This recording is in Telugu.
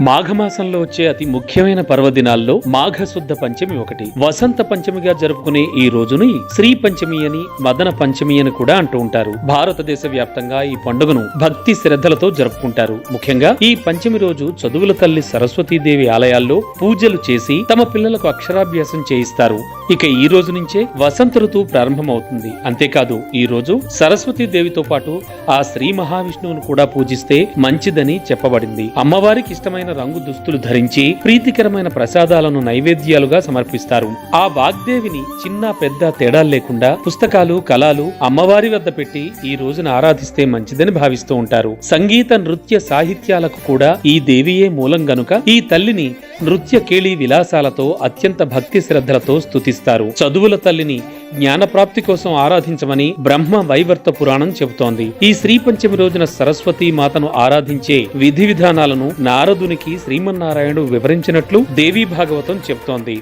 మాఘమాసంలో వచ్చే అతి ముఖ్యమైన పర్వదినాల్లో మాఘశుద్ధ పంచమి ఒకటి. వసంత పంచమిగా జరుపుకునే ఈ రోజుని శ్రీ పంచమి అని మదన పంచమి అని కూడా అంటూ ఉంటారు. భారతదేశ వ్యాప్తంగా ఈ పండుగను భక్తి శ్రద్ధలతో జరుపుకుంటారు. ముఖ్యంగా ఈ పంచమి రోజు చదువుల తల్లి సరస్వతీదేవి ఆలయాల్లో పూజలు చేసి తమ పిల్లలకు అక్షరాభ్యాసం చేయిస్తారు. ఇక ఈ రోజు నుంచే వసంత ఋతువు ప్రారంభమవుతుంది. అంతేకాదు ఈ రోజు సరస్వతి దేవితో పాటు ఆ శ్రీ మహావిష్ణువును కూడా పూజిస్తే మంచిదని చెప్పబడింది. అమ్మవారికి ఇష్టమైన రంగు దుస్తులు ధరించి ప్రీతికరమైన ప్రసాదాలను నైవేద్యాలుగా సమర్పిస్తారు. ఆ వాగ్దేవిని చిన్న పెద్ద తేడా లేకుండా పుస్తకాలు కళాలు అమ్మవారి వద్ద పెట్టి ఈ రోజున ఆరాధిస్తే మంచిదని భావిస్తూ ఉంటారు. సంగీత నృత్య సాహిత్యాలకు కూడా ఈ దేవియే మూలం గనుక ఈ తల్లిని నృత్య కేళి విలాసాలతో అత్యంత భక్తి శ్రద్ధలతో స్తుతిస్తారు. చదువుల తల్లిని జ్ఞానప్రాప్తి కోసం ఆరాధించమని బ్రహ్మ వైవర్త పురాణం చెబుతోంది. ఈ శ్రీ పంచమి రోజున సరస్వతీ మాతను ఆరాధించే విధి విధానాలను నారదునికి శ్రీమన్నారాయణుడు వివరించినట్లు దేవీ భాగవతం చెబుతోంది.